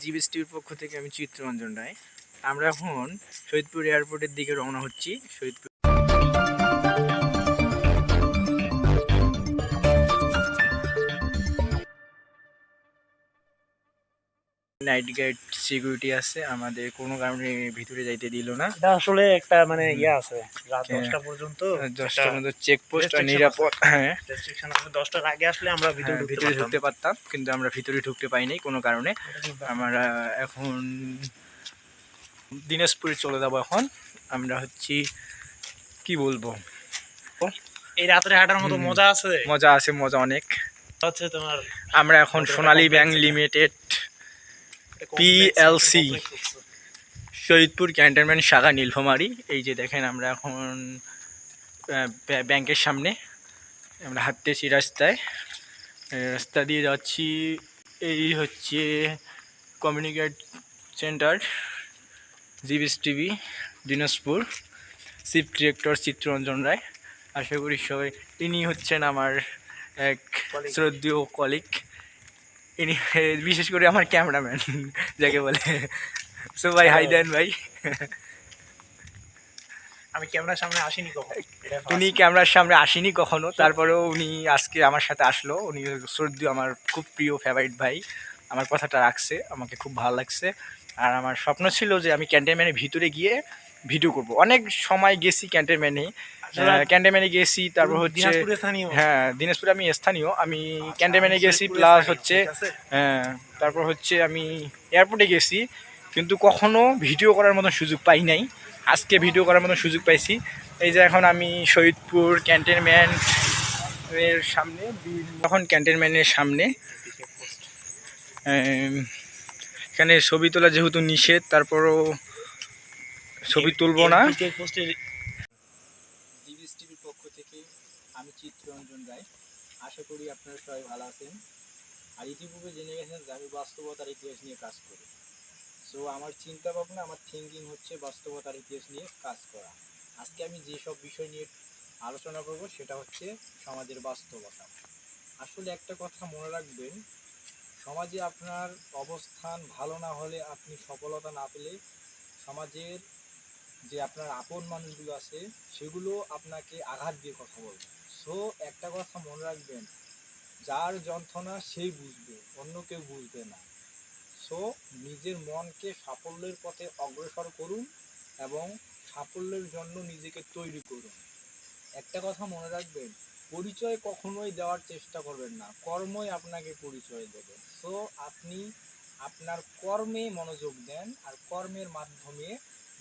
GBS টিভির পক্ষ থেকে আমি চিত্ররঞ্জন রায়। আমরা এখন শহীদপুর এয়ারপোর্টের দিকে রওনা হচ্ছি। শহীদপুর নাইট গার্ড সিকিউরিটি আছে আমাদের কোনো কারণে ভিতরে যাইতে দিল না। এটা আসলে একটা মানে। ইয়ে আছে রাত হ্যাঁ। দশটা পর্যন্ত দশটার মধ্যে চেকপোস্ট আর নিরাপদ হ্যাঁ। রেস্ট্রিকশন আছে দশটার আগে আসলে আমরা ভিতরে হ্যাঁ, ঢুকতে ভিতরে পারতাম। ঢুকতে পারতাম কিন্তু আমরা ভিতরে ঢুকতে পাইনি কোনো কারণে। আমরা এখন দিনাজপুরে চলে যাব এখন। আমরা হচ্ছি কি বলব? এই রাত্রে হাঁটার মতো মজা আছে? মজা আছে মজা অনেক। হচ্ছে তোমার আমরা এখন Sonali bank limited PLC Shahidpur cantonment শাখা নীলফামারি। এই যে দেখেন আমরা এখন ব্যাংকের সামনে আমরা হাঁটতেছি রাস্তায়। রাস্তা দিয়ে যাচ্ছি এই হচ্ছে communicate centre GBS TV Dinajpur. Chief director Chittaranjan Roy. আশা করি সবাই ইনি হচ্ছেন আমার এক. শ্রদ্ধেয় কলিগ ইনি বিশেষ করে আমার ক্যামেরাম্যান যাকে বলে। সো ভাই হাই দেন ভাই। আমি ক্যামেরার সামনে আসিনি কখন। উনি ক্যামেরার সামনে আসেনি কখনো। তারপরেও উনি আজকে আমার সাথে আসলো। উনি শ্রদ্ধেয় আমার খুব প্রিয় ফেভারিট ভাই। আমার কথাটা রাখছে। আমাকে খুব ভালো লাগছে। আর আমার স্বপ্ন ছিল যে আমি ক্যান্টেনম্যানের ভিতরে গিয়ে ভিডিও করব। অনেক সময় গেছি ক্যান্টেনম্যানে ক্যান্টেনম্যানে গেছি তারপর হচ্ছে স্থানীয় হ্যাঁ দিনাজপুরে আমি স্থানীয় আমি আচ্ছা, ক্যান্টেনম্যানে গেছি প্লাস হচ্ছে হ্যাঁ তারপর হচ্ছে আমি এয়ারপোর্টে গেছি কিন্তু কখনো ভিডিও করার মতন সুযোগ পাই নাই আজকে ভিডিও করার মতন সুযোগ পাইছি এই যে এখন আমি শহীদপুর ক্যান্টনমেন্ট এর সামনে এখন ক্যান্টনমেন্টের সামনে এখানে ছবি তোলা যেহেতু নিষেধ তারপরও ছবি তুলবো না এই check post এর জিবিএস টিভির পক্ষ থেকে আমি চিত্তরঞ্জন রায় আশা করি আপনারা সবাই ভালো আছেন। আর ইতিপূর্বে জেনে গেছেন যে আমি বাস্তবতার ইতিহাস নিয়ে কাজ করি। সো আমার চিন্তা ভাবনা আমার থিঙ্কিং হচ্ছে বাস্তবতার ইতিহাস নিয়ে কাজ করা। আজকে আমি যেসব বিষয় নিয়ে আলোচনা করব, সেটা হচ্ছে সমাজের বাস্তবতা। আসলে একটা কথা মনে রাখবেন, সমাজে আপনার অবস্থান ভালো না হলে আপনি সফলতা না পেলে সমাজের যে আপনার আপন মানুষগুলো আছে, সেগুলো আপনাকে আঘাত দিয়ে কথা বলবে। সো একটা কথা মনে রাখবেন, যার যন্ত্রণা সেই বুঝবে, অন্য কেউ বুঝবে না। সো নিজের মনকে সাফল্যের পথে অগ্রসর করুন এবং সাফল্যের জন্য নিজেকে তৈরি করুন। একটা কথা মনে রাখবেন, পরিচয় কখনোই দেওয়ার চেষ্টা করবেন না, কর্মই আপনাকে পরিচয় দেবে। সো আপনি আপনার কর্মে মনোযোগ দেন আর কর্মের মাধ্যমে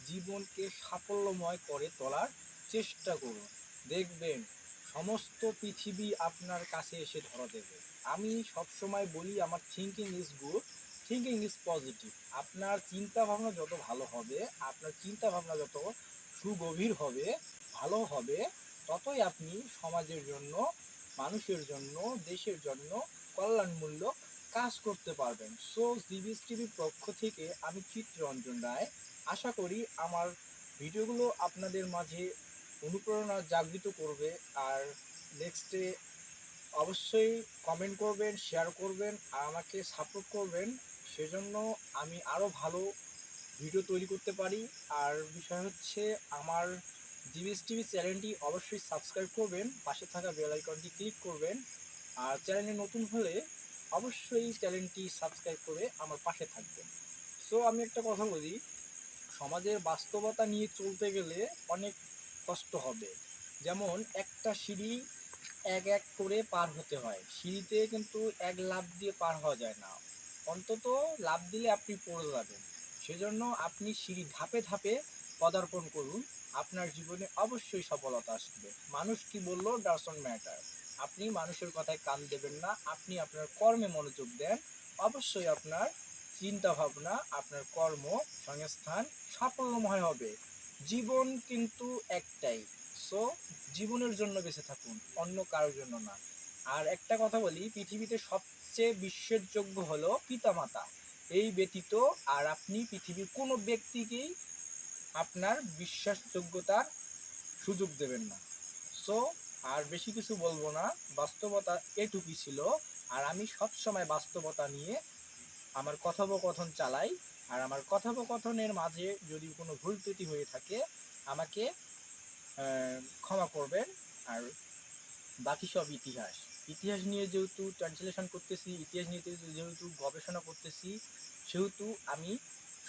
জীবনকে সাফল্যময় করে তোলার চেষ্টা করুন। দেখবেন সমস্ত পৃথিবী আপনার কাছে এসে ধরা দেবে। আমি সবসময় বলি, আমার thinking is good thinking is positive আপনার চিন্তা ভাবনা যত ভালো হবে, আপনার চিন্তা ভাবনা যত সুগভীর হবে, ভালো হবে, ততই আপনি সমাজের জন্য, মানুষের জন্য, দেশের জন্য কল্যাণমূলক কাজ করতে পারবেন। সো জিবিএস টিভির পক্ষ থেকে আমি চিত্ররঞ্জন রায়। আশা করি আমার ভিডিওগুলো আপনাদের মাঝে অনুপ্রেরণা জাগৃত করবে আর নেক্সটে অবশ্যই কমেন্ট করবেন শেয়ার করবেন আর আমাকে সাপোর্ট করবেন। সেজন্য আমি আরও ভালো ভিডিও তৈরি করতে পারি। আর বিষয় হচ্ছে আমার জিবিএস টিভি চ্যানেলটি অবশ্যই সাবস্ক্রাইব করবেন, পাশে থাকা বেল আইকনটি ক্লিক করবেন। আর চ্যানেলে নতুন হলে অবশ্যই চ্যানেলটি সাবস্ক্রাইব করে আমার পাশে থাকবেন। সো আমি একটা কথা বলি, সমাজের বাস্তবতা নিয়ে চলতে গেলে অনেক কষ্ট হবে। যেমন একটা সিঁড়ি এক এক করে পার হতে হয়। সিঁড়িতে কিন্তু এক লাভ দিয়ে পার হওয়া যায় না। অন্তত লাভ দিলে আপনি পড়ে যাবেন। সেজন্য আপনি সিঁড়ি ধাপে ধাপে পদার্পণ করুন। আপনার জীবনে অবশ্যই সফলতা আসবে। মানুষ কি বলল? Doesn't matter. আপনি মানুষের কথায় কান দেবেন না। আপনি আপনার কর্মে মনোযোগ দেন। অবশ্যই আপনার চিন্তা ভাবনা আপনার কর্ম, সংস্থান সাফল্যময় হবে। জীবন কিন্তু একটাই। সো জীবনের জন্য বেঁচে থাকুন, অন্য কারোর জন্য না। আর একটা কথা বলি, পৃথিবীতে সবচেয়ে বিশ্বাসযোগ্য হলো পিতামাতা। এই ব্যতীত আর আপনি পৃথিবীর কোনো ব্যক্তিকেই আপনার বিশ্বাসযোগ্যতার সুযোগ দেবেন না। সো আর বেশি কিছু বলব না, বাস্তবতা এটুকুই ছিল। আর আমি সব সময় বাস্তবতা নিয়ে আমার কথোপকথন চালাই। আর আমার কথোপকথনের মাঝে যদি কোনো ভুল ত্রুটি হয়ে থাকে, আমাকে ক্ষমা করবেন। আর বাকি সব ইতিহাস। ইতিহাস নিয়ে যেহেতু ট্রান্সলেশন করতেছি, ইতিহাস নিয়ে যেহেতু গবেষণা করতেছি, সেহেতু আমি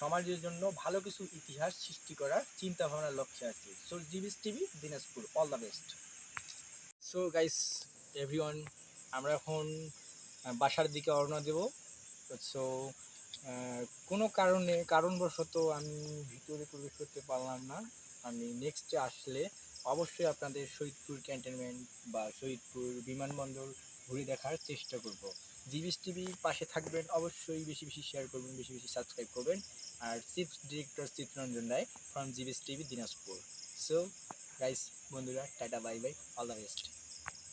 সমাজের জন্য ভালো কিছু ইতিহাস সৃষ্টি করার চিন্তা ভাবনার লক্ষ্যে আছি। So GBS TV Dinajpur all the best so guys everyone আমরা এখন বাসার দিকে রওনা দেব। সো কোনো কারণে, কারণবশত আমি ভিতরে প্রবেশ করতে পারলাম না। আমি নেক্সটে আসলে অবশ্যই আপনাদের শহীদপুর ক্যান্টনমেন্ট বা শহীদপুর বিমানবন্দর ঘুরে দেখার চেষ্টা করব। জিবিস টিভির পাশে থাকবেন, অবশ্যই বেশি বেশি শেয়ার করবেন, বেশি বেশি সাবস্ক্রাইব করবেন। আর chief director Chittaranjan Roy from GBS TV Dinajpur. So guys বন্ধুরা, tata bye bye all the best